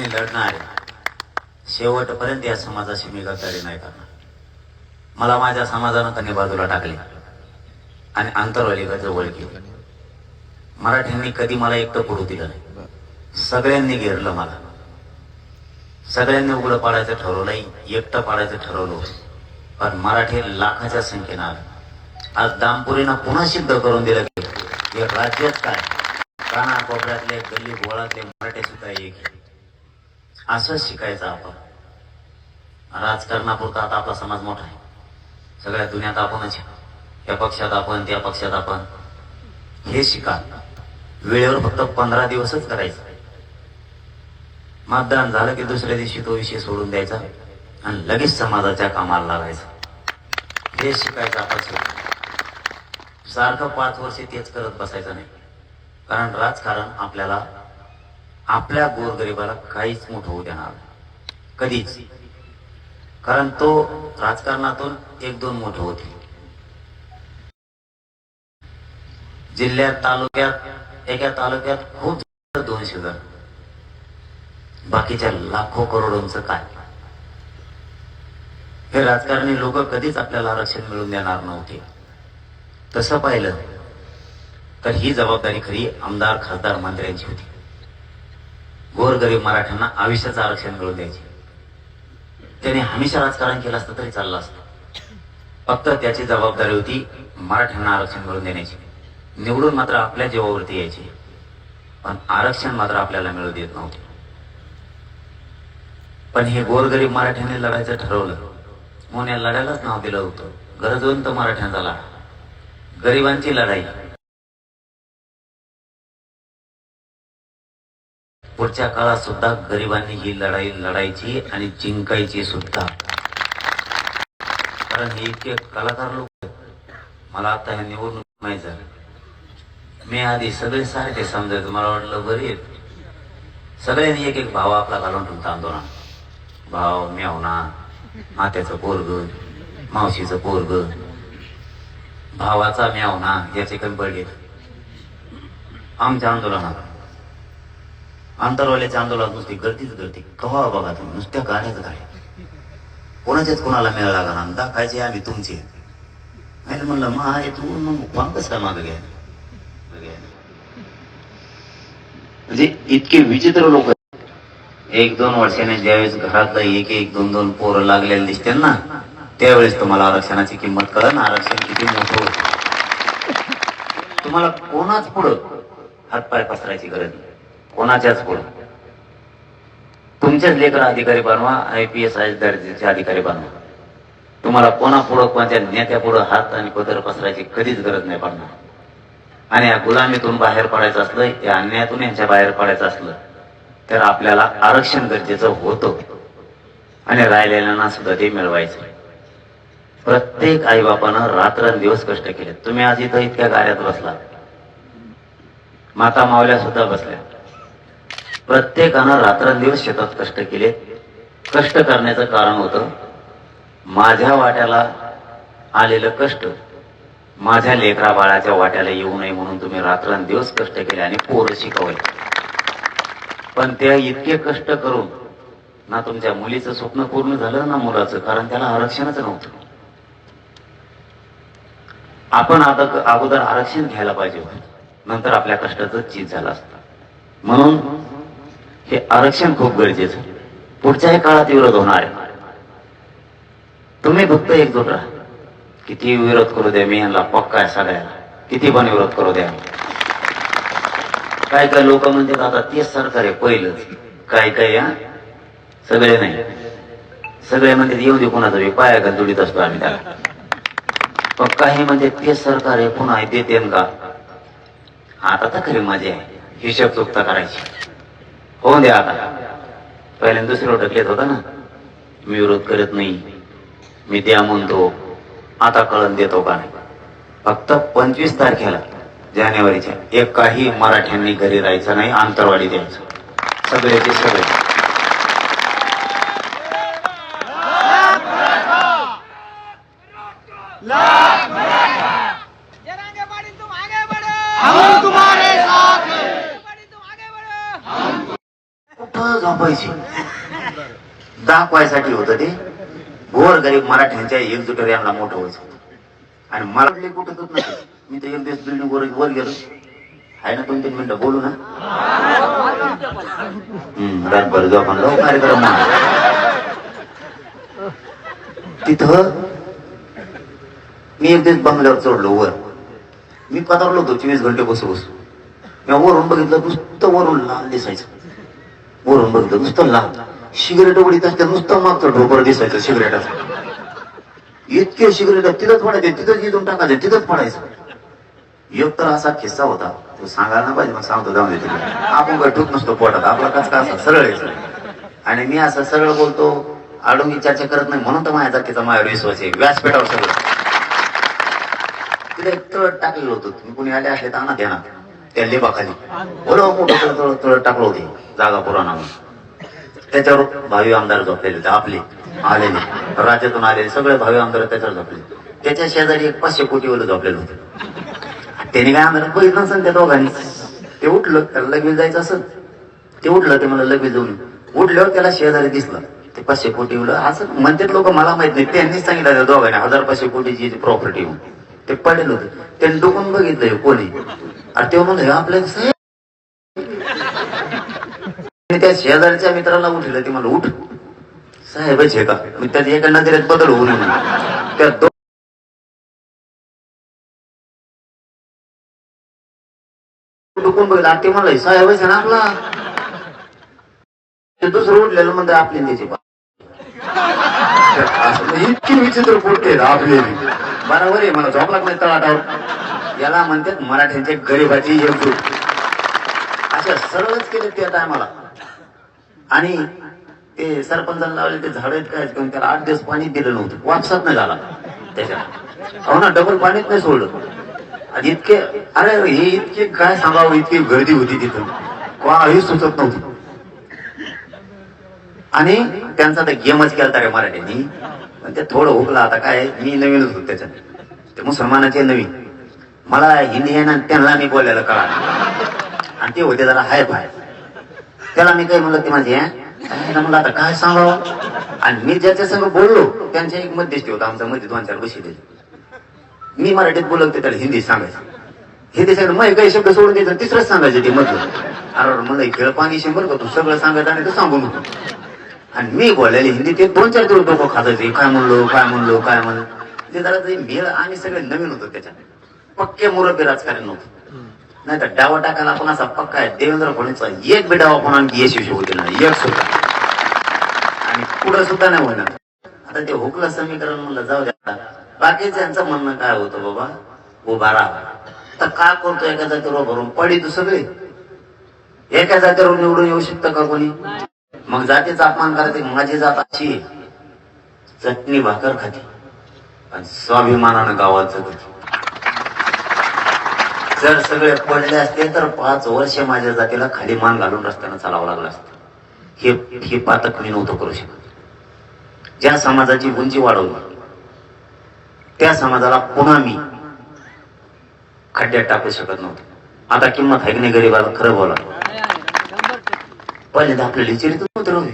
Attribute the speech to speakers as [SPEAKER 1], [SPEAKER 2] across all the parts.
[SPEAKER 1] आणि लढणार. शेवटपर्यंत या समाजाशी मी गद्दारी नाही करणार. मला माझ्या समाजानं त्यांनी बाजूला टाकले आणि आंतरवालीला जवळ केलं मराठ्यांनी कधी मला एकटं पडू दिलं नाही. सगळ्यांनी घेरलं मला. सगळ्यांनी उघडं पाडायचं ठरवलंही एकटं पाडायचं ठरवलं होतं. पण मराठी लाखाच्या संख्येनं आलं आज दामपुरीनं पुन्हा सिद्ध करून दिलं की राज्यात काय? काना कोपऱ्यातले गल्ली गोळातले मराठी सुद्धा एक आहे. असं शिकायचं आपण. राजकारणापुरता आता आपला समाज मोठा आहे. सगळ्या दुनियात आपणच या पक्षात आपण त्या पक्षात आपण. हे शिका. वेळेवर फक्त पंधरा दिवसच करायचं. मतदान झालं की दुसऱ्या दिवशी तो विषय सोडून द्यायचा आणि लगेच समाजाच्या कामाला लागायचं. हे शिकायचं आपण सारखं पाच वर्षे तेच करत बसायचं नाही. कारण राजकारण आपल्याला आपल्या गोरगरिबाला काहीच मोठं होऊ देणार कधीच. कारण तो राजकारणातून एक दोन मोठं होते. जिल्ह्यात तालुक्यात एका तालुक्यात खूप दोनशे घर बाकीच्या लाखो करोडोंचं काय? हे राजकारणी लोक कधीच आपल्याला आरक्षण मिळवून देणार नव्हते. तसं पाहिलं तर ही जबाबदारी खरी आमदार खासदार मंत्र्यांची होती. गोरगरीब मराठ्यांना आयुष्याचं आरक्षण मिळवून द्यायचे. त्याने हमेशा राजकारण केलं असतं तरी चाललं असतं. फक्त त्याची जबाबदारी होती मराठ्यांना आरक्षण मिळवून देण्याची. निवडून मात्र आपल्या जीवावरती यायची. पण आरक्षण मात्र आपल्याला मिळू देत नव्हते. पण हे गोरगरीब मराठ्यांनी लढायचं ठरवलं. म्हणून या लढायलाच नाव दिलं होतं. गरजवंत मराठ्यांचा लढा गरिबांची लढाई. पुढच्या काळात सुद्धा गरिबांनी ही लढाई लढायची आणि जिंकायची सुद्धा. कारण हे इतके कलाकार लोक आहेत. मला आता हे निवडणूक माहीत झालं. मी आधी सगळे सारखे समजायचं. मला वाटलं बरे आहेत. सगळ्यांनी एक एक भाव आपला घालून ठेवता आंदोलन भाव मेवना मात्याचं पोरग मावशीचं पोरग भावाचा मेवना याचे कमी पडले. आमच्या आंदोलनाला. अंतरवाल्याचे आंदोलनात नुसती गळतीच गळती कवा बघा तुम्ही? नुसत्या गाण्याच गाणे. कोणाच्याच कोणाला मिळाला लागा ना दाखायचे आम्ही तुमचे. नाही म्हणलं मा आहे तू मग वापस का माग घ्या म्हणजे इतके विचित्र लोक एक दोन वर्षाने ज्यावेळेस घरातलं एक एक दोन दोन पोरं लागलेले दिसते ना त्यावेळेस तुम्हाला आरक्षणाची किंमत कळन आरक्षण किती मोठं तुम्हाला कोणाच पुढं हातपाय पसरायची गरज नाही. कोणाच्याच पुढं. तुमचेच लेकर अधिकारी बनवा आय पी एस आय दर्जाचे अधिकारी बनवा. तुम्हाला कोणापुढं कोणत्या नेत्या पुढं हात आणि पदर पसरायची कधीच गरज नाही पडणार. आणि या गुलामीतून बाहेर पडायचं असलं या अन्यायातून यांच्या बाहेर पडायचं असलं तर आपल्याला आरक्षण गरजेचं होतं. आणि राहिलेल्यांना सुद्धा ते मिळवायचं. प्रत्येक आई बापानं रात्रंदिवस कष्ट केले. तुम्ही आज इथं इतक्या गाड्यात बसला. माता मावल्या सुद्धा बसल्या. प्रत्येकानं रात्रंदिवस शेतात कष्ट केले. कष्ट करण्याचं कारण होतं माझ्या वाट्याला आलेलं कष्ट माझ्या लेकरा बाळाच्या वाट्याला येऊ नये म्हणून तुम्ही रात्रंदिवस कष्ट केले आणि पोरं शिकवले. पण त्या इतके कष्ट करून ना तुमच्या मुलीचं स्वप्न पूर्ण झालं ना मुलाचं कारण त्याला आरक्षणच नव्हतं. आपण आता अगोदर आरक्षण घ्यायला पाहिजे नंतर आपल्या कष्टाचं चीज झालं असतं. म्हणून हे आरक्षण खूप गरजेचं पुढच्याही काळात विरोध होणार आहे. तुम्ही फक्त एकजूट राहा. किती विरोध करू द्या मी यांना पक्का आहे सगळ्याला किती पण विरोध करू द्या काय काय लोक म्हणतात आता तेच सरकार आहे पहिलंच. काय काय या सगळे नाही. सगळे म्हणतात येऊ दे कोणाचा बी पाया का जुडीत असतो आम्ही त्याला. पण काही म्हणजे तेच सरकार आहे पुन्हा देते का? आता तर खरी मजा आहे. हिशोब चुकता करायची. होऊन द्या आता. पहिल्यांदा दुसरं ढकलेत होता ना. मी विरोध करत नाही. मी द्या म्हणतो. आता कळण देतो का नाही. फक्त पंचवीस तारखेला जानेवारीच्या एक काही मराठ्यांनी घरी राहायचं नाही आंतरवाडी द्यायचं. सगळ्याचे सगळे.
[SPEAKER 2] जरांगे
[SPEAKER 1] झोपायची दाखवायसाठी होतं ते. गोर गरीब मराठ्यांच्या एकजुटीवर यांना मोठं व्हायचं आणि मला कुठं होत नाही मी तर एक दिवस बिल्डिंग वर वर गेलो. आहे ना दोन तीन मिनिटं? बोलू ना. रातभर जो आपण लावू कार्यक्रम तिथं मी एक दिवस बंगल्यावर चढलो वर. मी पदारलो होतो चोवीस घंटे बसू बसू मी वरून बघितलं नुसतं वरून लाल दिसायचं. वरून बघितलं नुसतं लाल सिगरेट उडीत असते नुसतं मागचं ढोबर दिसायचं सिगरेटाचं इतके सिगरेट तिथंच म्हणायचे तिथंच इथून टाकायचे तिथंच म्हणायचं. एक तर असा किस्सा होता तो सांगायला ना पाहिजे मग सांगतो जाऊन देतो आपण काय ठूक नसतो पोटात आपला कच का असा सरळ आहे. आणि मी असं सरळ बोलतो आडोंगी चर्चा करत नाही म्हणून तर माझ्या जातीचा माझ्यावर विश्वास आहे व्यासपीठावर सगळं. तिथे एक तळ टाकलेलं होतं तुम्ही कुणी आले असले तर आणा द्या त्या लेबाखाली. बरोबर मोठं तळ तळ टाकलं होते. जागा पुराणा म्हणून. त्याच्यावर भावी आमदार झोपलेले होते आपले आलेले. राज्यातून आलेले सगळे भावी आमदार त्याच्यावर झोपले. त्याच्या शेजारी एक पाचशे कोटीवालं झोपलेलं होतं. त्याने काय आमदार बघितलं नसेल त्या दोघांनी? ते उठलं त्याला लगेच जायचं असं ते उठलं ते मला लगेच जाऊन उठल्यावर त्याला शेजारी दिसलं. ते पाचशे कोटी उलं असं म्हणतात लोक मला माहीत नाही. त्यांनीच सांगितलं त्या दोघांनी हजार पाचशे कोटीची प्रॉपर्टी ते पडलेलं होते. त्यांनी डोकून बघितलं कोणी. आणि ते म्हणलं आपल्या त्या शेजारच्या मित्राला उठलं ते मला उठ. साहेब हे का? मी त्याच्या एका नजरेत बदल होऊ नये. त्या दोन डुकून बघितलं? ते म्हणलं साहेबच आहे ना आपला ते दुसरं उठलेलं म्हणजे आपली त्याची इतकी विचित्र पोटते आपली. बरोबर आहे मला झोप लागत नाही तळाटावर. याला म्हणतात मराठ्यांच्या गरीबाची एकजूट अशा सरळच केले त्या टायमाला. आणि ते सरपंचाला लावले ते झाड काय त्याला आठ दिवस पाणी दिलं नव्हतं. वापसात नाही झाला. त्याच्यात. हो ना डबल पाणीच नाही सोडलं. आणि इतके अरे हे इतके काय सांगावं? इतकी गर्दी होती तिथं. काही सुचत नव्हती. आणि त्यांचा तर गेमच केला रे मराठ्यांनी? पण ते थोडं हुकला. आता काय मी नवीनच होतो त्याच्यात. ते मुसलमानाचे नवीन. मला हिंदी आहे ना त्यांना मी बोलायला कळा आणि ते होते जरा हाय बाहेर त्याला मी काय म्हणलं ते माझी म्हणलं आता काय सांगावं? आणि मी ज्याच्या संग बोललो त्यांच्या एक मध्यस्थी होता आमचा मध्ये दोन चार बशी मी मराठीत बोलत ते त्याला हिंदी सांगायचं. हिंदी सांगितलं मग काही शब्द सोडून द्यायचं तिसरंच सांगायचं ते मधलं. अरे म्हणलं खेळ पाणी शंभर का तू सगळं सांगायचं आणि ते सांगू होतो. आणि मी बोललेले हिंदी ते दोन चार दिवस डोकं खातायचे काय म्हणलो काय म्हणलो काय म्हणलो. ते जरा ते मेळ आम्ही सगळे नवीन होतो त्याच्यात. पक्के मुरबे राजकारण नव्हतं. नाही तर डावा टाकायला आपण असा पक्का आहे. देवेंद्र फडणवीसचा एक बी डावा पण आणखी यशस्वी होते ना एक सुद्धा. आणि पुढे सुद्धा नाही होणार. आता ते हुकलं समीकरण म्हणलं जाऊ द्या. बाकीच्यांचं म्हणणं काय होतं बाबा? उभा राहा. तर का करतो एका जातीवर भरून? पडी तू सगळे. एका जातीवर निवडून येऊ शकतं का कोणी? मग जातीचा अपमान करायचं माझी जात अशी चटणी भाकर खाते. आणि स्वाभिमानानं गावात जगते जर सगळे पडले असते तर पाच वर्ष माझ्या जातीला खाली मान घालून रस्त्यानं चालावं लागलं असतं. हे हे पातक मी नव्हतं करू शकत. ज्या समाजाची उंची वाढवली त्या समाजाला पुन्हा मी खड्ड्यात टाकू शकत नव्हतो. आता किंमत आहे की नाही गरीबाला खरं बोला. पहिल्यांदा आपल्याला विचारित नव्हतं रे.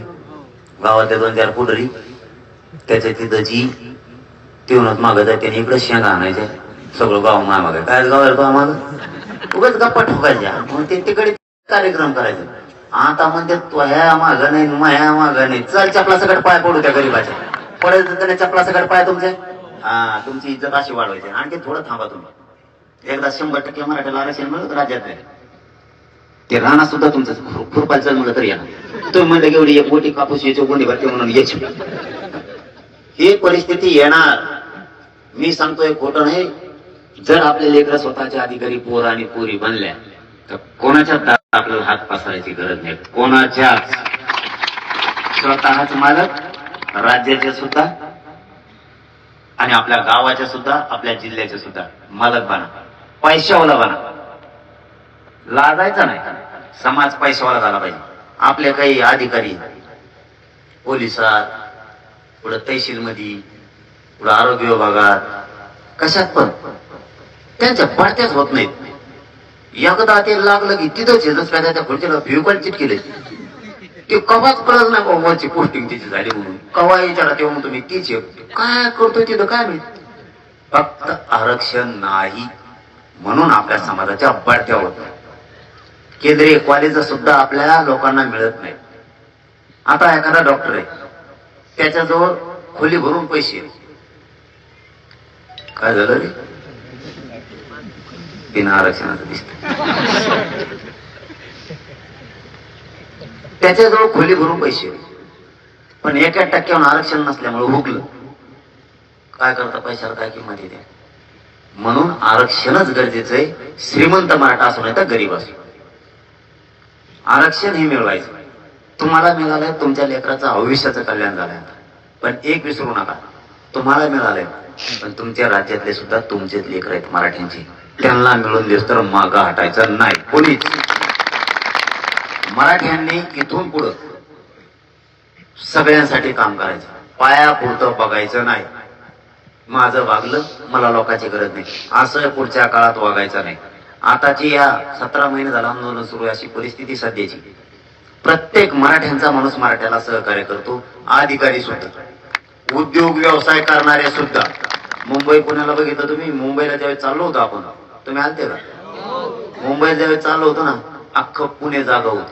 [SPEAKER 1] गावातल्या दोन चार पुढरी त्याच्या तिथं जी तिवनच मागत आहे त्याने इकडे शेंगा आणायच्या. सगळं गाव मागे काय गाव गाव माग उगाच गप्पा ठोकायच्या. मग ते तिकडे कार्यक्रम करायचे. आता म्हणते तो ह्या माग नाही माया माग नाही. चल चपला सगळं पाय पडू त्या गरीबाच्या. पडत त्याने चपला सगळं पाय तुमचे हा तुमची इज्जत अशी वाढवायची. आणखी थोडं थांबा तुम्ही. एकदा शंभर टक्के मराठीला आरक्षण मिळत राज्यात नाही. ते राणा सुद्धा तुमचं खुरपाल चल म्हणलं तरी येणार. तुम्ही म्हणलं की एवढी एक मोठी कापूस यायची गोंडी भरते म्हणून यायची. ही परिस्थिती येणार. मी सांगतोय खोटं नाही. जर आपले लेकर स्वतःच्या अधिकारी पोर आणि पोरी बनल्या तर कोणाच्या दारात आपल्याला हात पसरायची गरज नाही. कोणाच्याच स्वतःच मालक राज्याच्या सुद्धा आणि आपल्या गावाच्या सुद्धा आपल्या जिल्ह्याच्या सुद्धा मालक बना. पैशावाला बना. लाजायचा नाही. समाज पैशावाला झाला पाहिजे. आपले काही अधिकारी पोलिसात पुढे तहसील मध्ये पुढे आरोग्य विभागात कशात पण त्यांच्या पडत्याच होत नाहीत. एकदा ते लागलं की तिथं आहे, जसं काय त्या खुर्चीला फ्युकल चिटकेले. ते कवाच कळलं नाही बाबाची पोस्टिंग तिची झाली म्हणून. कवा विचारा तेव्हा तुम्ही तीच काय करतोय तिथं? काय माहीत? फक्त आरक्षण नाही म्हणून आपल्या समाजाच्या बढत्या होत केंद्रीय कॉलेज सुद्धा आपल्या लोकांना मिळत नाही. आता एखादा डॉक्टर आहे. त्याच्याजवळ खोली भरून पैसे काय झालं रे? बिना आरक्षणाचं दिसत. त्याच्याजवळ खोली भरून पैसे पण एका टक्क्यावर आरक्षण नसल्यामुळे हुकलं. काय करता पैशाला काय किंमत येते? म्हणून आरक्षणच गरजेचं आहे. श्रीमंत मराठा असू नाही तर गरीब असू आरक्षण हे मिळवायचं. तुम्हाला मिळालंय तुमच्या लेकराचं भविष्याचं कल्याण झालंय. पण एक विसरू नका. तुम्हाला मिळालंय पण तुमच्या राज्यातले सुद्धा तुमचेच लेकर आहेत मराठ्यांचे. त्यांना मिळून देस तर मागं हटायचं नाही. कोणीच. मराठ्यांनी इथून पुढं सगळ्यांसाठी काम करायचं. पायापुरतं बघायचं नाही. माझं वागलं मला लोकांची गरज नाही. असं पुढच्या काळात वागायचं नाही. आताची या सतरा महिने झाला आंदोलन सुरू आहे अशी परिस्थिती सध्याची. प्रत्येक मराठ्यांचा माणूस मराठ्याला सहकार्य करतो अधिकारी सुद्धा उद्योग व्यवसाय करणारे सुद्धा. मुंबई पुण्याला बघितलं तुम्ही मुंबईला ज्यावेळी चाललो होतो आपण तुम्ही आलते का? मुंबईला ज्यावेळी चाललो होतो ना अख्खं पुणे जागा होत.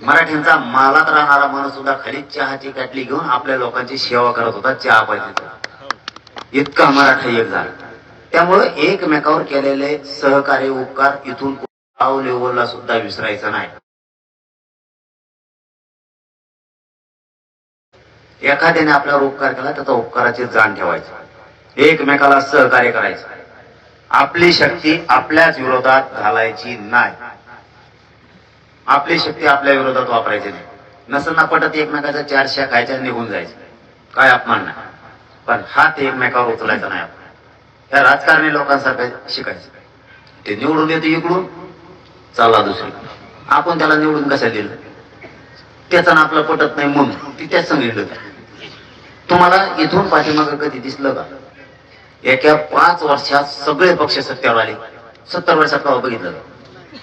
[SPEAKER 1] मराठ्यांचा मालात राहणारा माणूस सुद्धा खाली चहाची काटली घेऊन आपल्या लोकांची सेवा करत होता चहा पाहिजे इतका मराठा एक झाला. त्यामुळे एकमेकावर केलेले सहकार्य उपकार इथून लेवलला सुद्धा विसरायचं नाही. एखाद्याने आपल्यावर उपकार केला त्याचा उपकाराची जाण ठेवायची. एकमेकाला सहकार्य करायचं. आपली शक्ती आपल्याच विरोधात घालायची नाही. आपली शक्ती आपल्या विरोधात वापरायची नाही. नसं ना पटत एकमेकाच्या चारशे खायच्या निघून जायचं. काय अपमान नाही. पण हात एकमेकावर उचलायचा नाही आपण. या राजकारणी लोकांसारखं शिकायचं. ते निवडून येते इकडून चालला दुसरी आपण त्याला निवडून कसं दिलं? त्याचा ना आपलं पटत नाही म्हणून. ती त्याच सांगितलं तुम्हाला इथून पाठीमागं कधी दिसलं का? एका पाच वर्षात सगळे पक्ष सत्यावर आले. सत्तर वर्षात का बघितलं.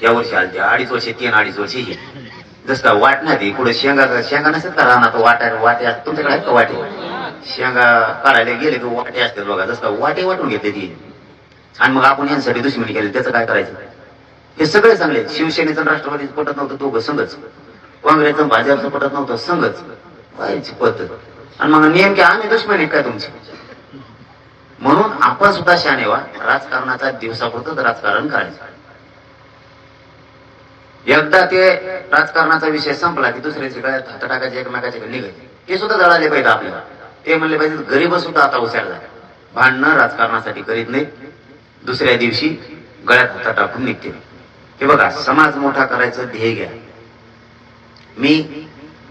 [SPEAKER 1] या वर्षी आलते अडीच वर्षे तीन अडीच वर्षे हे. जसं का वाट नाही ती पुढे शेंगा शेंगा नसेल का राहणार वाटा वाटे तुमच्याकडे आहेत का वाटे? शेंगा काढायला गेले की वाटे असतात बघा. जसं का वाटे वाटून घेते ती. आणि मग आपण यांसाठी दुश्मनी केली त्याचं काय करायचं? हे सगळे चांगले शिवसेनेचं राष्ट्रवादी पटत नव्हतं दोघं संघच. काँग्रेसचं भाजपचं पटत नव्हतं संघच. व्हायची पद्धत. आणि मग नेमके आम्ही दुश्मनी काय तुमची? म्हणून आपण सुद्धा शाने वा राजकारणाचा दिवसापुरतच राजकारण करायचं. एकदा ते राजकारणाचा विषय संपला की दुसऱ्याचे काय हात टाकायचे एकमेकाचे निघायचे ते सुद्धा जळाले पाहिजे आपल्याला. ते म्हणले पाहिजे गरीब सुद्धा आता हुशार झाले. भांडणं राजकारणासाठी करीत नाही दुसऱ्या दिवशी गळ्यात हात टाकून निघते. हे बघा समाज मोठा करायचं ध्येय घ्या. मी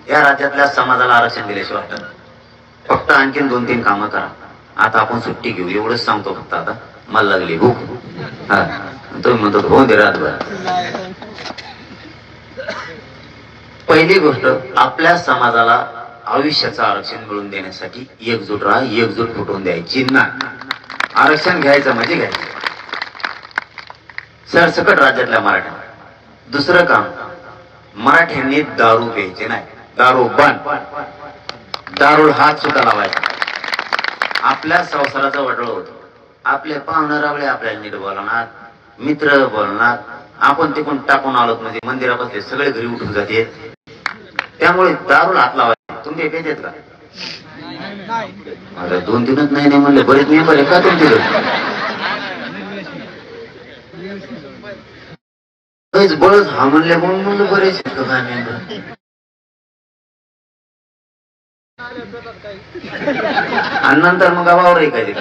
[SPEAKER 1] या राज्यातल्या समाजाला आरक्षण दिल्याशिवाय फक्त आणखीन दोन तीन कामं करा. आता आपण सुट्टी घेऊ. एवढंच सांगतो फक्त आता. मला लागली भूक. हा. तुम्ही म्हणतो हो दे रातभर. पहिली गोष्ट आपल्या समाजाला आयुष्याचं आरक्षण मिळवून देण्यासाठी एकजूट राहा एकजूट फुटवून द्यायची ना आरक्षण घ्यायचं म्हणजे घ्यायचं. सरसकट राज्यातल्या मराठा दुसरं काम मराठ्यांनी दारू घ्यायचे नाही. दारू बंद. दारू हात सुद्धा लावायचा आपल्या संसाराचा वडळ होतो. आपले पाहुणे रावळे आपल्याला नीट बोलणार मित्र बोलणार आपण तिकडून टाकून आलो म्हणजे मंदिरापासले सगळे घरी उठून जाते. त्यामुळे दारू हात लावायचे तुमचे पेजेत का? अरे दोन तीनच नाही नाही म्हणले. बरेच मेंबर बरे का तुमचे? बरेच बळच हा म्हणले म्हणून म्हणलं बरेच का काय आणि नंतर मग गावावर ऐकायचे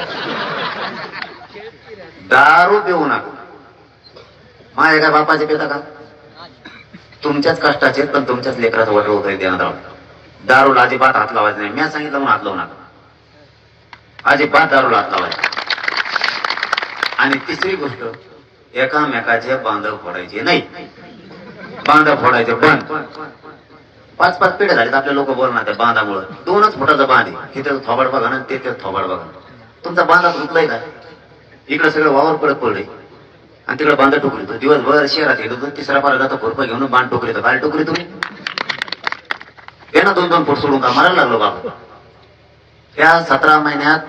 [SPEAKER 1] दारू देऊ नका. माझ्या काय बापाचे पिता का? तुमच्याच कष्टाचे पण तुमच्याच लेकराचं वटळ होत देणार राहून दारूला अजिबात हात लावायचं नाही. मी सांगितलं म्हणून हात लावू नका. अजिबात दारूला हात लावायचं आणि तिसरी गोष्ट एकामेकाचे बांधव फोडायचे नाही. बांधव फोडायचे बंद. पाच पाच पिढ्या झालीत आपले लोक बोलणार त्या बांधामुळं. दोनच फुटाचा बांध आहे. हे त्याचं थोबाड बघा ना ते त्याचं थोबाड बघा. तुमचा बांधा तुटलाय का? इकडे सगळं वावर पडत पडले आणि तिकडे बांधा टोकरी तो दिवसभर शहरात येतो तिसरा पारा जातो खुरपा घेऊन बांध टोकरी तर काय टोकरी तुम्ही? त्यानं दोन दोन फूट सोडून का? मारायला लागलो बाबा. त्या सतरा महिन्यात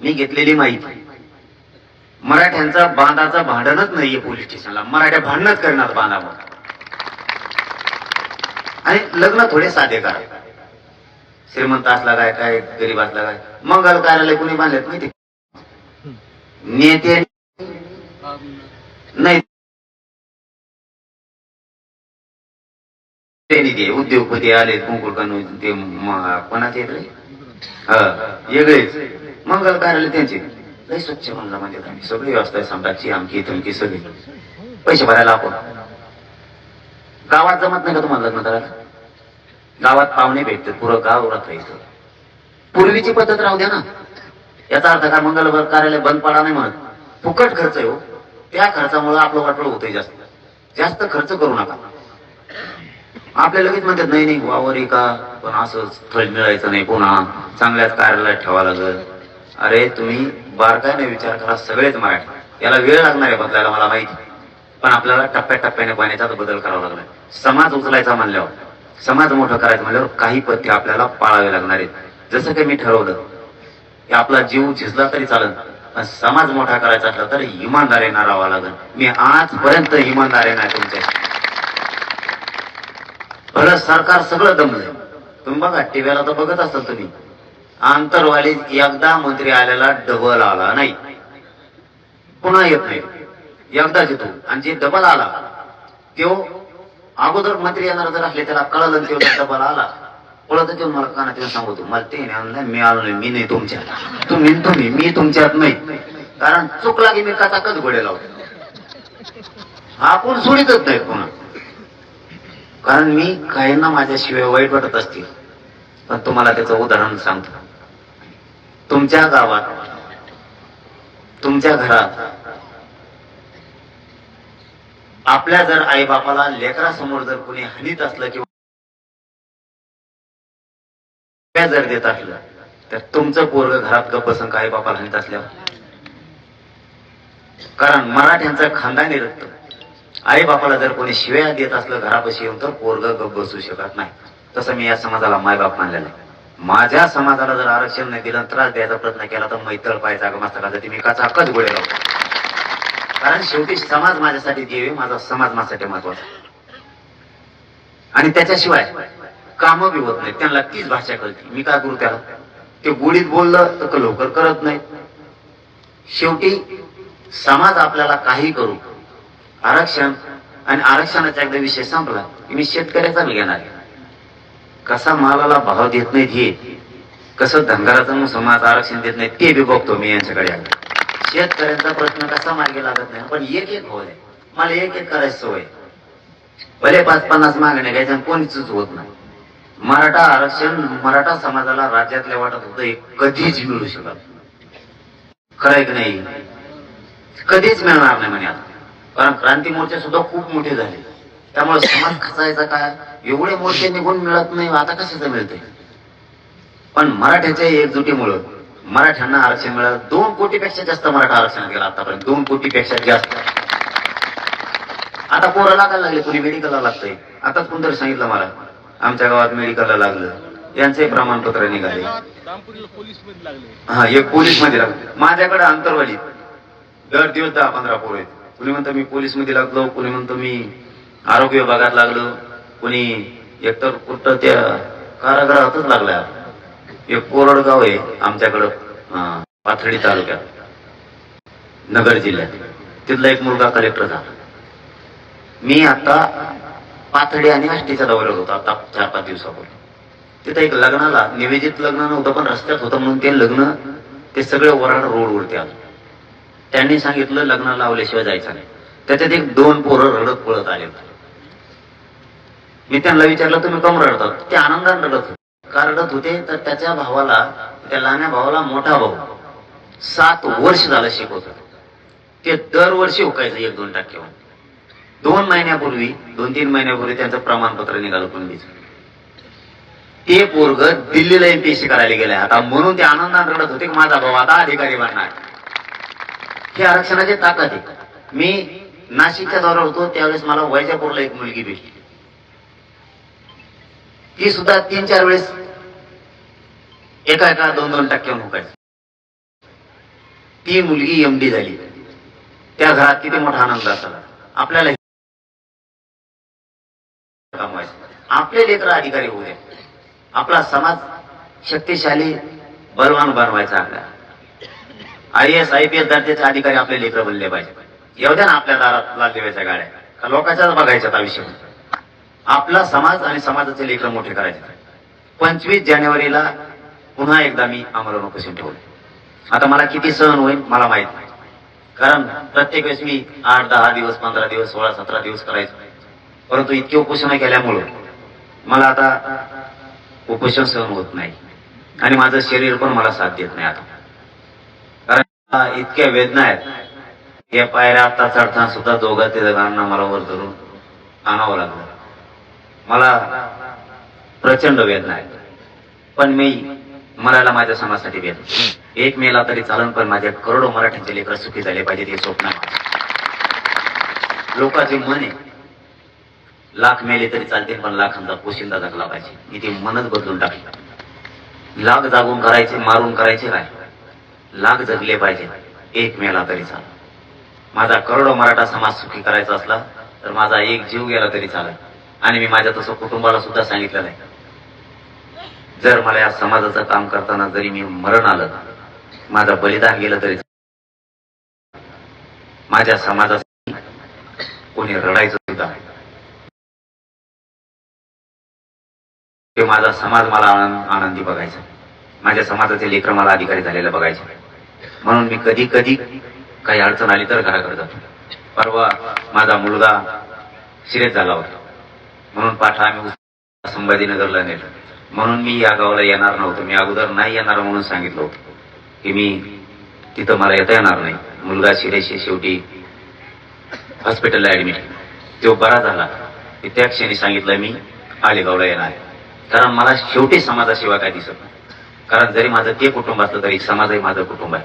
[SPEAKER 1] मी घेतलेली माहिती. मराठ्यांचा बांधाचं भांडणच नाहीये पोलीस स्टेशनला. मराठ्या भांडणच करणार बांधावर. आणि लग्न थोडे साधे करा. श्रीमंत असला काय काय गरीब असला काय. मंगल कार्यालय कुणी बांधलेत माहिती नेते नाही. ते उद्योगपती आले कुंकुळकन ते कोणाचे येत रे? वेगळेच मंगल कार्यालय त्यांचे. लय स्वच्छ म्हणलं म्हणजे सगळी व्यवस्था आहे सम्राटची आमकी तुमकी सगळी. पैसे भरायला आपण. गावात जमत नाही का तुम्हाला लग्न करायला गावात पाहुणे भेटतात पुरं गाव उरत पूर्वीची पद्धत राहू द्या ना. याचा अर्थ काय? मंगलभर कार्यालय बंद पडा नाही म्हणत. फुकट खर्च आहे हो. त्या खर्चामुळे आपलं वाटलं होतंय जास्त. जास्त खर्च करू नका. आपल्या लगेच म्हणतात नाही नाही वावर का? पण असं स्थळ मिळायचं नाही पुन्हा. चांगल्याच कार्यालयात ठेवा लागल. अरे तुम्ही बारकाईने विचार करा सगळेच मराठी. याला वेळ लागणार आहे बदलायला मला माहिती. पण आपल्याला टप्प्याटप्प्याने पाण्याचा बदल करावा लागलाय. समाज उचलायचा म्हणल्यावर समाज मोठा करायचं म्हणल्यावर काही पथ्य आपल्याला पाळावे लागणार आहेत. जसं काही मी ठरवलं की आपला जीव झिजला तरी चालत पण समाज मोठा करायचा असला तर इमानदारीनं राहावा लागेल. मी आजपर्यंत इमानदारी नाही तुमच्या भलं सरकार सगळं दमलंय. तुम्ही बघा टीव्हीला तर बघत असाल तुम्ही. आंतरवालीत एकदा मंत्री आलेला डबल आला नाही. पुन्हा येत नाही. एकदाच येतो आणि जे डबल आला तो अगोदर मंत्री येणार जर असले त्याला कळलं आणि तो डबल आला कळत येऊन मला कानात येऊन सांगतो मला ते नाही मी आलो नाही मी नाही तुमच्यात. तुम्ही तुम्ही मी तुमच्यात नाही. कारण चूक लागे मी कचाकच घोडे लावतो. आपण सोडीतच नाही पुन्हा कारण मी काहींना माझ्याशिवाय वाईट वाटत असतील. पण तुम्हाला त्याचं उदाहरण सांगतो. तुमच्या गावात तुमच्या घरात आपल्या जर आई बापाला लेकरासमोर जर कोणी हानीत असलं किंवा जर देत असलं तर तुमचं पोरग घरात गप्प बसन आई बापाला हानीत असल्यावर? कारण मराठ्यांचं खानदानी रक्त. आई बापाला जर कोणी शिव्या देत असलं घरापाशी येऊन तर पोरग गप बसू शकत नाही. तसं मी या समाजाला मायबाप मानलेला आहे. माझ्या समाजाला जर आरक्षण नाही दिलं त्रास द्यायचा प्रयत्न केला तर मैतळ पाहायचा मस्तकाचा मी काचा हक्कच गोळे लावतो कारण शेवटी समाज माझ्यासाठी देवे माझा समाज माझ्यासाठी महत्त्वाचा. आणि त्याच्याशिवाय काम बी होत नाही त्यांना तीच भाषा कळते. मी काय करू त्याला? ते गोडीत बोललं तर लवकर करत नाही शेवटी समाज आपल्याला काही करू आरक्षण आणि आरक्षणाचा एकदा विषय संपला की मी शेतकऱ्याचा मी घेणार आहे. कसा मालाला भाव देत नाहीत हे? कसं धंगाराचा समाज आरक्षण देत नाही ते बी बघतो मी यांच्याकडे. शेतकऱ्यांचा प्रश्न कसा मार्गी लागत नाही? पण एक एक होय. मला एक एक करायची सवय. भले पाच पन्नास मागण्या घ्यायच्या कोणीच होत नाही. मराठा आरक्षण मराठा समाजाला राज्यातल्या वाटत होतं कधीच मिळू शकत खरंय की नाही? कधीच मिळणार नाही म्हणे आता. कारण क्रांती मोर्चे सुद्धा खूप मोठे झाले. त्यामुळे समाज खचायचा काय? एवढे मोर्चे निघून मिळत नाही आता कशाचं मिळते पण मराठ्याच्या एकजुटीमुळं मराठ्यांना आरक्षण मिळालं. दोन कोटीपेक्षा जास्त मराठा आरक्षण केलं आतापर्यंत. दोन कोटीपेक्षा जास्त. आता पोरं लागायला लागले. कोणी मेडिकलला लागतंय. आताच कोणतरी सांगितलं मला. आमच्या गावात मेडिकलला लागलं. यांचंही प्रमाणपत्र निघाले. हा एक पोलीसमध्ये लागले. माझ्याकडे अंतरवाली दर दिवस दहा पंधरा पोर आहेत. कुणी म्हणतं मी पोलीसमध्ये लागलो कुणी म्हणतो मी आरोग्य विभागात लागलो कुणी एकतर कुठं त्या कारागृहातच लागलाय. एक कोरडगाव आहे आमच्याकडं पाथर्डी तालुक्यात नगर जिल्ह्यात. तिथला एक मुलगा कलेक्टर झाला. मी आता पाथडी आणि आष्टीच्या दौऱ्यावर होतो आता चार पाच दिवसापूर्वी. तिथं एक लग्नाला निवेदित लग्न नव्हतं पण रस्त्यात होतं म्हणून ते लग्न ते सगळे वराड रोडवरती आलं. त्यांनी सांगितलं लग्न लावल्याशिवाय जायचं नाही. त्याच्यात एक दोन पोरं रडत पळत आले मी त्यांना विचारलं तुम्ही कम रडतात ते आनंदाने रडत होते होते तर त्याच्या भावाला त्या लहान्या भावाला मोठा भाऊ सात वर्ष झालं शिकवत ते दरवर्षी हुकायचं एक दोन टक्के दोन महिन्यापूर्वी दोन तीन महिन्यापूर्वी त्यांचं प्रमाणपत्र निघालं पुंडीचं ते पोरग दिल्लीला एमपीएससी करायला गेले आता म्हणून ते आनंदाने रडत होते की माझा भाऊ आता अधिकारी बनणार. हे आरक्षणाची ताकद आहे. मी नाशिकच्या दौऱ्यावर होतो त्यावेळेस मला वैजापूरला एक मुलगी भेटली. ती सुद्धा तीन चार वेळेस एका एका दोन दोन टक्क्यावर मुकायचे ती मुलगी एमडी झाली. त्या घरात किती मोठा आनंद असाला आपल्याला आपले लेकर अधिकारी होऊ दे आपला समाज शक्तिशाली बलवान बनवायचा आपल्याला I S I P S दर्जाचे अधिकारी आपले लेकर बनले पाहिजे येऊ द्या ना आपल्या दारात लाल देवाच्या गाड्या. का लोकांच्याच बघायच्यात आयुष्य आपला समाज आणि समाजाचे लेकर मोठे करायचे. पंचवीस जानेवारीला पुन्हा एकदा मी आम्हाला उपोषण ठेवले. आता मला किती सहन होईल मला माहीत नाही. कारण प्रत्येक वेळेस मी आठ दहा दिवस पंधरा दिवस सोळा सतरा दिवस करायचो. परंतु इतके उपोषण केल्यामुळं मला आता उपोषण सहन होत नाही. आणि माझं शरीर पण मला साथ देत नाही आता. कारण मला इतक्या वेदना आहेत. या पायऱ्या आता चढताना सुद्धा दोघा ते जणांना मला वर धरून आणावं लागलं. मला प्रचंड वेदना आहेत. पण मी मरायला माझ्या समाजासाठी वेद एक मेला तरी चालन पण माझ्या करोडो मराठ्यांचे लेकर सुखी झाले पाहिजे हे स्वप्न लोकांचे मन आहे. लाख मेले तरी चालते पण लाखांचा पोशिंदा जगला पाहिजे. मी ते मनच बदलून टाकलं. लाख जागून करायचे मारून करायचे काय? लाख जगले पाहिजे एक मेला तरी चाल माझा करोडो मराठा समाज सुखी करायचा असला तर माझा एक जीव गेला तरी चालेल आणि मी माझ्या तसं कुटुंबाला सुद्धा सांगितलं नाही. जर मला या समाजाचं काम करताना जरी मी मरण आलं माझं बलिदान गेलं तरी माझ्या समाजासाठी कोणी रडायचं सुद्धा ते माझा समाज मला आनंदी बघायचा. माझ्या समाजाचे लेकर मला अधिकारी झालेलं बघायचे. म्हणून मी कधी कधी काही अडचण आली तर घराकडे जातो. परवा माझा मुलगा शिरेत झाला होता. म्हणून पाठा आम्ही संभाजीनगरला नेलं. म्हणून मी या गावाला येणार नव्हतो. मी अगोदर नाही येणार म्हणून सांगितलं होतं. की मी तिथं मला येता येणार नाही. मुलगा शिरेशी शेवटी हॉस्पिटलला ऍडमिट तो बरा झाला. की त्या क्षणी सांगितलं मी आलेगावला येणार आहे. कारण मला शेवटी समाजाशिवाय काय दिसत नाही. कारण जरी माझं ते कुटुंब असलं तरी समाजही माझं कुटुंब आहे.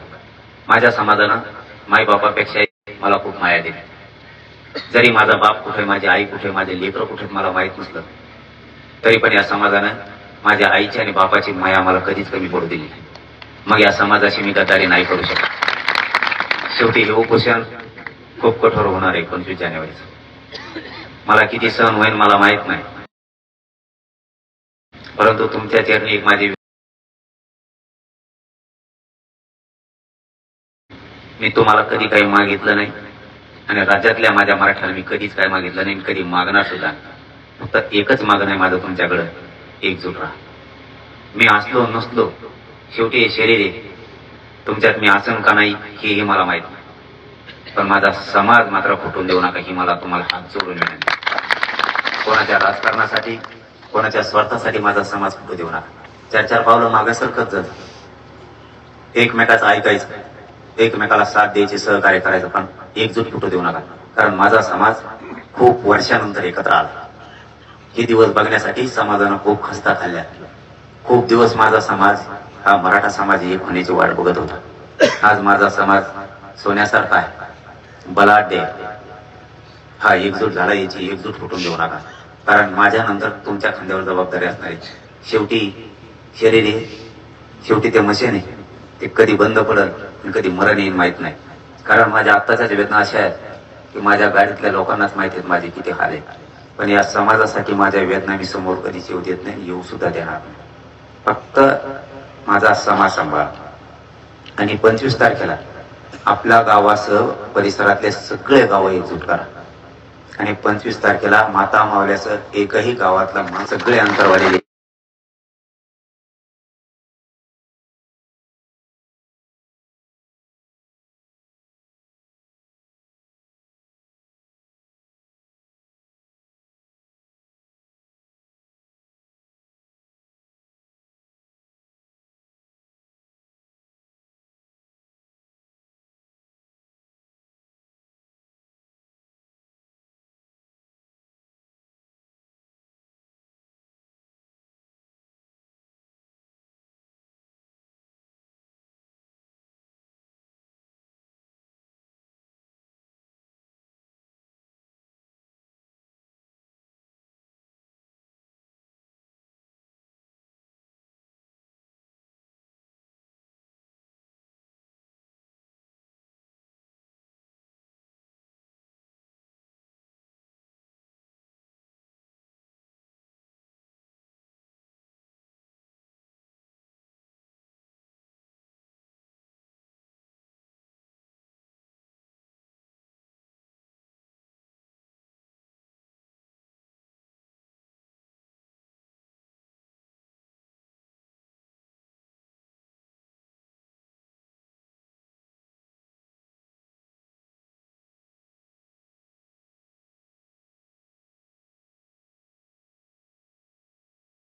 [SPEAKER 1] माझ्या समाजानं माई बापापेक्षा मला खूप माया दिली. जरी माझा बाप कुठे माझी आई कुठे माझे लेकर कुठे मला माहीत नसलं तरी पण या समाजानं माझ्या आईची आणि बापाची माया मला कधीच कमी पडू दिली नाही. मग या समाजाशी मी गद्दारी नाही करू शकत. शेवटी हे उपोषण खूप कठोर होणार आहे पंचवीस जानेवारीचं. मला किती सहन होईल मला माहीत नाही. परंतु तुमच्या चरणी एक माझी मी तुम्हाला कधी काही मागितलं नाही आणि राज्यातल्या माझ्या मराठ्याला मी कधीच काय मागितलं नाही आणि कधी मागणार सुद्धा फक्त एकच मागणं आहे माझं तुमच्याकडं. एकजूट राहा. मी असलो नसलो शेवटी हे शरीर आहे. तुमच्यात मी असन का नाही हेही मला माहीत नाही. पण माझा समाज मात्र फुटून देऊ नका ही मला तुम्हाला हात जोडून मिळेल कोणाच्या राजकारणासाठी कोणाच्या स्वार्थासाठी माझा समाज फुटू देऊ नका. चार चार पावलं मागे सरकत जात एकमेकाचं ऐकायचं एकमेकाला साथ द्यायचे सहकार्य करायचं पण एकजूट फुटू देऊ नका. कारण माझा समाज खूप वर्षानंतर एकत्र आला. हे दिवस बघण्यासाठी समाजानं खूप खस्ता खाल्ल्या. खूप दिवस माझा समाज हा मराठा समाज एक होण्याची वाट बघत होता. आज माझा समाज सोन्यासारखा आहे. बलाढ्य हा एकजूट झाला याची एकजूट फुटून देऊ नका. कारण माझ्या नंतर तुमच्या खांद्यावर जबाबदारी असणारी शेवटी शरीर आहे शेवटी ते मशीन आहे. ते कधी बंद पडल कधी मरण येईल माहीत नाही. कारण माझ्या आत्ताच्या वेदना अशा आहेत की माझ्या गाडीतल्या लोकांनाच माहिती आहेत माझे किती हाल आहे पण या समाजासाठी माझ्या वेदना मी समोर कधीच येऊ देत नाही येऊ सुद्धा देणार नाही. फक्त माझा समाज सांभाळ. आणि पंचवीस तारखेला आपल्या गावासह परिसरातले सगळे गावं एकजूट करा. आणि पंचवीस तारखेला माता मावल्याचं एकही गावातला सगळे अंतरवालेले